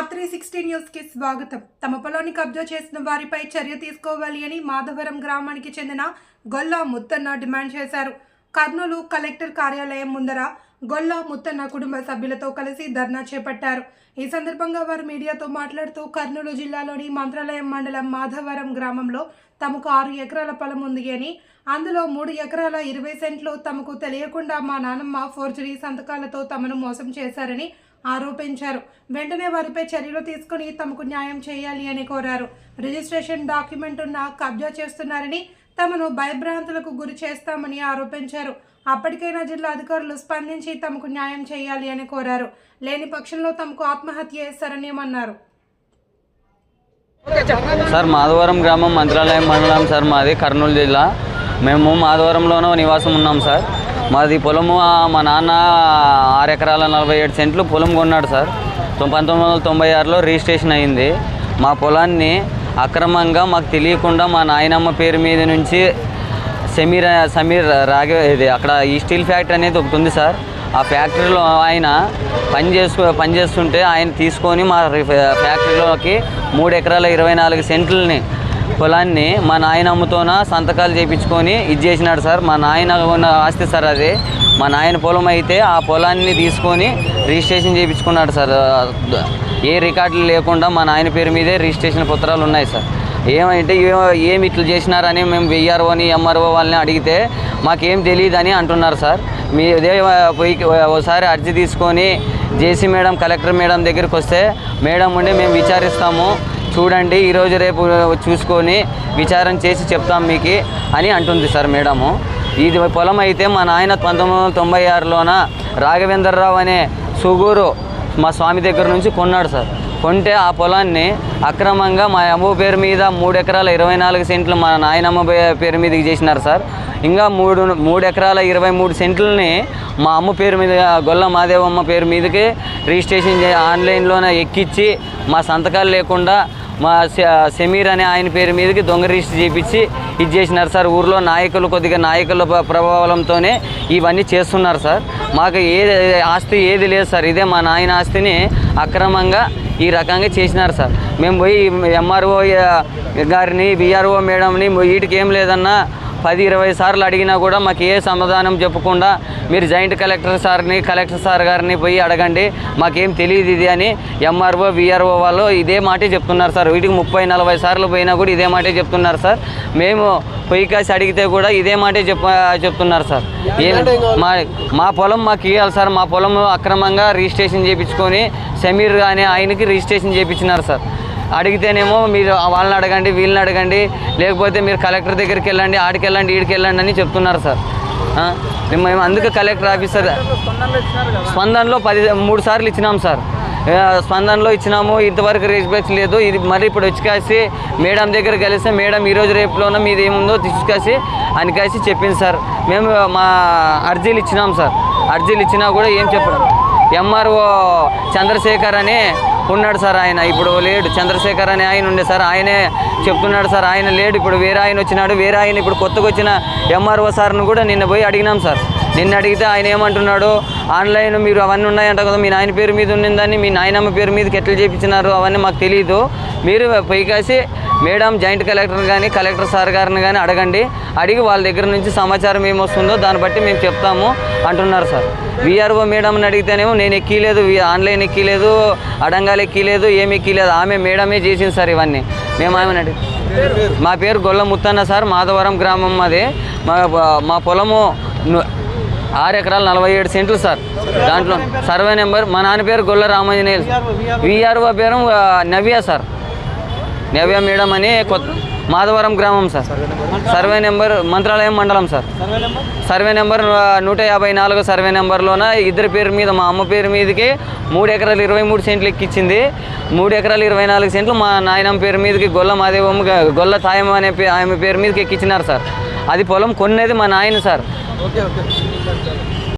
Are three sixty న్యూస్కి స్వాగతం. తమ పొలాన్ని కబ్జా చేసిన వారిపై చర్య తీసుకోవాలి అని మాధవరం గ్రామానికి చెందిన గొల్లా ముత్తన్న డిమాండ్ చేశారు. కర్నూలు కలెక్టర్ కార్యాలయం ముందర గొల్లా ముత్తన్న కుటుంబ సభ్యులతో కలిసి ధర్నా చేపట్టారు. ఈ సందర్భంగా వారు మీడియాతో మాట్లాడుతూ కర్నూలు జిల్లాలోని మంత్రాలయం మండలం మాధవరం గ్రామంలో తమకు ఆరు ఎకరాల పొలం ఉంది అని అందులో మూడు ఎకరాల ఇరవై సెంట్లు తమకు తెలియకుండా మా నానమ్మ ఫోర్జరీ సంతకాలతో తమను మోసం చేశారని ఆరోపించారు. వెంటనే వారిపై చర్యలు తీసుకుని తమకు న్యాయం చేయాలి అని కోరారు. రిజిస్ట్రేషన్ డాక్యుమెంట్ ఉన్న కబ్జా చేస్తున్నారని తమను భయభ్రాంతులకు గురి చేస్తామని ఆరోపించారు. అప్పటికైనా జిల్లా అధికారులు స్పందించి తమకు న్యాయం చేయాలి అని కోరారు. లేని పక్షంలో తమకు ఆత్మహత్య చేస్తారని సార్ మాధవరం గ్రామం మంత్రాలయం మండలం సార్ మాది కర్నూలు జిల్లా. మేము మాధవరంలోనూ నివాసం ఉన్నాం సార్. మాది పొలము మా నాన్న ఆరు ఎకరాల నలభై ఏడు సెంట్లు పొలం కొన్నాడు సార్. తొం- పంతొమ్మిది వందల తొంభై ఆరులో రిజిస్ట్రేషన్ అయింది. మా పొలాన్ని అక్రమంగా మాకు తెలియకుండా మా నాయనమ్మ పేరు మీద నుంచి సమీర్ సమీర్ రాగే ఇది అక్కడ ఈ స్టీల్ ఫ్యాక్టరీ అనేది ఒకటి ఉంది సార్. ఆ ఫ్యాక్టరీలో ఆయన పని చేసుకో పని చేస్తుంటే ఆయన తీసుకొని మా ఫ్యాక్టరీలోకి మూడు ఎకరాల ఇరవై నాలుగు సెంట్లని పొలాన్ని మా నాయనమ్మతోన సంతకాలు చేయించుకొని ఇది చేసినాడు సార్. మా నాయన ఉన్న ఆస్తి సార్ అది. మా నాయన పొలం అయితే ఆ పొలాన్ని తీసుకొని రిజిస్ట్రేషన్ చేయించుకున్నాడు సార్. ఏ రికార్డులు లేకుండా మా నాయన పేరు మీదే రిజిస్ట్రేషన్ పత్రాలు ఉన్నాయి సార్. ఏమంటే ఏమి ఇట్లా చేసినారని మేము వెయ్యారోని ఎంఆర్ఓ వాళ్ళని అడిగితే మాకేం తెలియదని అంటున్నారు సార్. మీ ఇదే పోయి ఒకసారి అర్జీ తీసుకొని జేసీ మేడం కలెక్టర్ మేడం దగ్గరికి వస్తే మేడం ఉండి మేము విచారిస్తాము. చూడండి ఈరోజు రేపు చూసుకొని విచారం చేసి చెప్తాం మీకు అని అంటుంది సార్ మేడము. ఇది పొలం అయితే మా నాయన పంతొమ్మిది వందల తొంభై ఆరులోన రాఘవేంద్రరావు అనే సుగూరు మా స్వామి దగ్గర నుంచి కొన్నాడు సార్. కొంటే ఆ పొలాన్ని అక్రమంగా మా అమ్మ పేరు మీద మూడు ఎకరాల ఇరవై నాలుగు సెంట్లు మా నాయనమ్మ పే- పేరు మీదకి చేసినారు సార్. ఇంకా మూడు మూడు ఎకరాల ఇరవై మూడు సెంట్లని మా అమ్మ పేరు మీద గొల్ల మాదేవమ్మ పేరు మీదకి రిజిస్ట్రేషన్ చే ఆన్లైన్లోనే ఎక్కించి మా సంతకాలు లేకుండా మా సెమీర్ సమీర్ అనే ఆయన పేరు మీదకి దొంగ రిజిస్టర్ చేయించి ఇది చేసినారు సార్. ఊర్లో నాయకులు కొద్దిగా నాయకుల ప్రభావంతోనే ఇవన్నీ చేస్తున్నారు సార్. మాకు ఏ ఆస్తి ఏది లేదు సార్. ఇదే మా నాయన ఆస్తిని అక్రమంగా ఈ రకంగా చేసినారు సార్. మేము పోయి ఎంఆర్ఓ గారిని బీఆర్ఓ మేడంని వీటికి ఏం లేదన్నా పది ఇరవై సార్లు అడిగినా కూడా మాకు ఏ సమాధానం చెప్పకుండా మీరు జాయింట్ కలెక్టర్ సార్ని కలెక్టర్ సార్ గారిని పోయి అడగండి. మాకేం తెలియదు ఇది అని ఎంఆర్ఓ విఆర్ఓ వాళ్ళు ఇదే మాటే చెప్తున్నారు సార్. వీటికి ముప్పై నలభై సార్లు పోయినా కూడా ఇదే మాటే చెప్తున్నారు సార్. మేము పొయ్యి కాసి అడిగితే కూడా ఇదే మాటే చెప్ చెప్తున్నారు సార్. మా మా పొలం మాకు ఇవ్వాలి సార్. మా పొలం అక్రమంగా రిజిస్ట్రేషన్ చేయించుకొని సమీర్ అనే ఆయనకి రిజిస్ట్రేషన్ చేయించినారు సార్. అడిగితేనేమో మీరు వాళ్ళని అడగండి వీళ్ళని అడగండి లేకపోతే మీరు కలెక్టర్ దగ్గరికి వెళ్ళండి ఆడికి వెళ్ళండి ఈడికి వెళ్ళండి అని చెప్తున్నారు సార్? మేము మేము అందుకే కలెక్టర్ ఆఫీసర్ స్పందనలో పది మూడు సార్లు ఇచ్చినాం సార్. స్పందనలో ఇచ్చినాము ఇంతవరకు రెస్పెక్ట్ లేదు. ఇది మరి ఇప్పుడు వచ్చి మేడం దగ్గర కలిస్తే మేడం ఈరోజు రేపులోన మీది ఏముందో తీసుకాసి అని కాసి చెప్పింది సార్. మేము మా అర్జీలు ఇచ్చినాం సార్. అర్జీలు ఇచ్చినా కూడా ఏం చెప్పడం ఎంఆర్ఓ చంద్రశేఖర్ అని ఉన్నాడు సార్ ఆయన. ఇప్పుడు లేడు. చంద్రశేఖర్ అనే ఆయన ఉండే సార్. ఆయనే చెప్తున్నాడు సార్. ఆయన లేడు. ఇప్పుడు వేరే ఆయన వచ్చినాడు. వేరే ఆయన ఇప్పుడు కొత్తగా వచ్చిన ఎంఆర్ఓ సార్ను కూడా నిన్న పోయి అడిగినాం సార్. నిన్న అడిగితే ఆయన ఏమంటున్నాడు? ఆన్లైన్ మీరు అవన్నీ ఉన్నాయంట కదా మీ నాయన పేరు మీద ఉన్నదని మీ నాయనమ్మ పేరు మీదకి ఎట్లా చేయించినారు అవన్నీ మాకు తెలియదు మీరు పోయి కాసి మేడం జాయింట్ కలెక్టర్ కానీ కలెక్టర్ సార్ గారిని కానీ అడగండి. అడిగి వాళ్ళ దగ్గర నుంచి సమాచారం ఏమొస్తుందో దాన్ని బట్టి మేము చెప్తాము అంటున్నారు సార్. విఆర్ఓ మేడంని అడిగితేనేమో నేను ఎక్కిలేదు ఆన్లైన్ ఎక్కిలేదు అడంగాలు ఎక్కిలేదు ఏమి ఎక్కిలేదు. ఆమె మేడమే చేసింది సార్ ఇవన్నీ. మేము ఆమెను అడిగి మా పేరు గొల్ల ముత్తన్న సార్ మాధవరం గ్రామం మాది. మా మా పొలము ఆరు ఎకరాలు నలభై ఏడు సెంట్లు సార్. దాంట్లో సర్వే నెంబర్ మా నాన్న పేరు గొల్ల రామాంజనేయులు విఆర్ఓ పేరు నవ్య సార్. నవ్య మేడం అని కొత్త మాధవరం గ్రామం సార్. సర్వే నెంబర్ మంత్రాలయం మండలం సార్. సర్వే నెంబర్ నూట యాభై నాలుగు సర్వే నెంబర్లోన ఇద్దరి పేరు మీద మా అమ్మ పేరు మీదకి మూడు ఎకరాలు ఇరవై మూడు సెంట్లు ఎక్కిచ్చింది. మూడు ఎకరాలు ఇరవై నాలుగు సెంట్లు మా నాయనమ్మ పేరు మీదకి గొల్ల మాదేవమ్మ గొల్ల తాయమ్మ అనే పే- ఆమె పేరు మీదకి ఎక్కించినారు సార్. అది పొలం కొన్నది మా నాయన సార్.